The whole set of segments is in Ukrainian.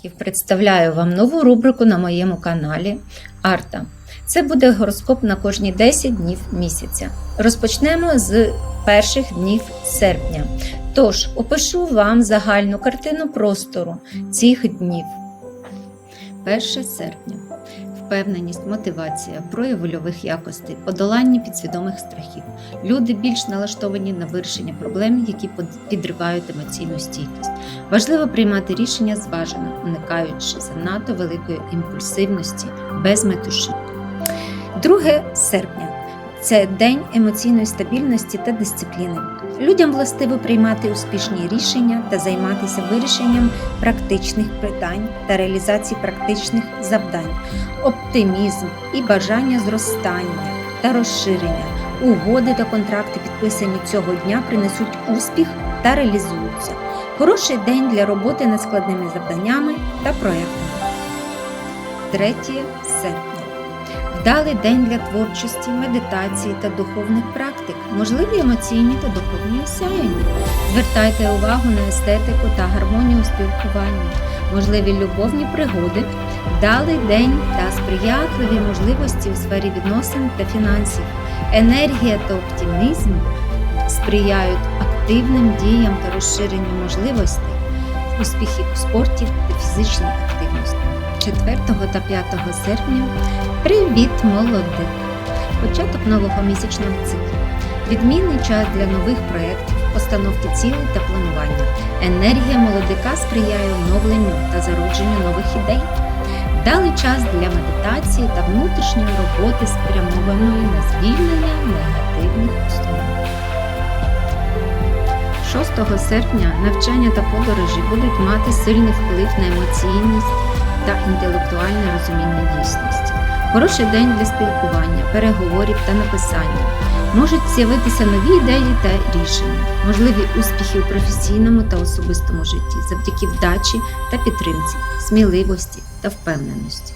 Років представляю вам нову рубрику на моєму каналі Арта. Це буде гороскоп на кожні 10 днів місяця. Розпочнемо з перших днів серпня. Тож опишу вам загальну картину простору цих днів. 1 серпня. Впевненість, мотивація, прояв вольових якостей, подолання підсвідомих страхів. Люди більш налаштовані на вирішення проблем, які підривають емоційну стійкість. Важливо приймати рішення зважено, уникаючи занадто великої імпульсивності, без метуші. 2 серпня це день емоційної стабільності та дисципліни. Людям властиво приймати успішні рішення та займатися вирішенням практичних питань та реалізації практичних завдань, оптимізм і бажання зростання та розширення. Угоди та контракти, підписані цього дня, принесуть успіх та реалізуються. Хороший день для роботи над складними завданнями та проектами. 3 серпня. Вдалий день для творчості, медитації та духовних практик, можливі емоційні та духовні осяяння. Звертайте увагу на естетику та гармонію у спілкуванні, можливі любовні пригоди, вдалий день та сприятливі можливості у сфері відносин та фінансів. Енергія та оптимізм сприяють активним діям та розширенню можливостей, успіхів у спорті та фізичній. 4 та 5 серпня Привіт, молодик! Початок нового місячного циклу. Відмінний час для нових проєктів, постановки цілей та планування. Енергія молодика сприяє оновленню та зародженню нових ідей. Вдалий час для медитації та внутрішньої роботи спрямованої на звільнення негативних установок. 6 серпня навчання та подорожі будуть мати сильний вплив на емоційність та інтелектуальне розуміння дійсності. Хороший день для спілкування, переговорів та написання. Можуть з'явитися нові ідеї та рішення, можливі успіхи у професійному та особистому житті завдяки вдачі та підтримці, сміливості та впевненості.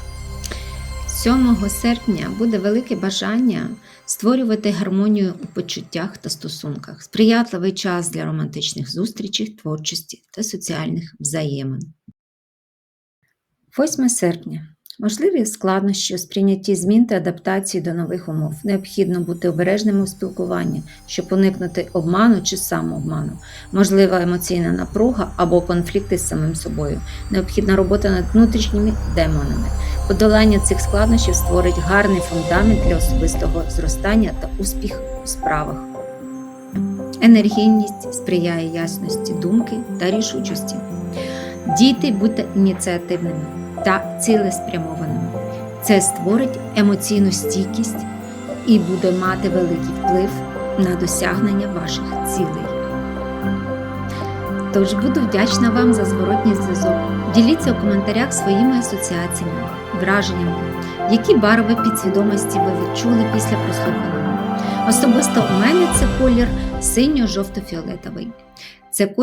7 серпня буде велике бажання створювати гармонію у почуттях та стосунках, сприятливий час для романтичних зустрічей, творчості та соціальних взаємин. 8 серпня. Можливі складнощі у сприйнятті змін та адаптації до нових умов. Необхідно бути обережними у спілкуванні, щоб уникнути обману чи самообману. Можлива емоційна напруга або конфлікти з самим собою. Необхідна робота над внутрішніми демонами. Подолання цих складнощів створить гарний фундамент для особистого зростання та успіх у справах. Енергійність сприяє ясності думки та рішучості. Дійте, будьте ініціативними та цілеспрямованими. Це створить емоційну стійкість і буде мати великий вплив на досягнення ваших цілей. Тож буду вдячна вам за зворотній зв'язок. Діліться у коментарях своїми асоціаціями, враженнями, які барви підсвідомості ви відчули після прослуханого. Особисто у мене це колір синьо-жовто-фіолетовий. Це колір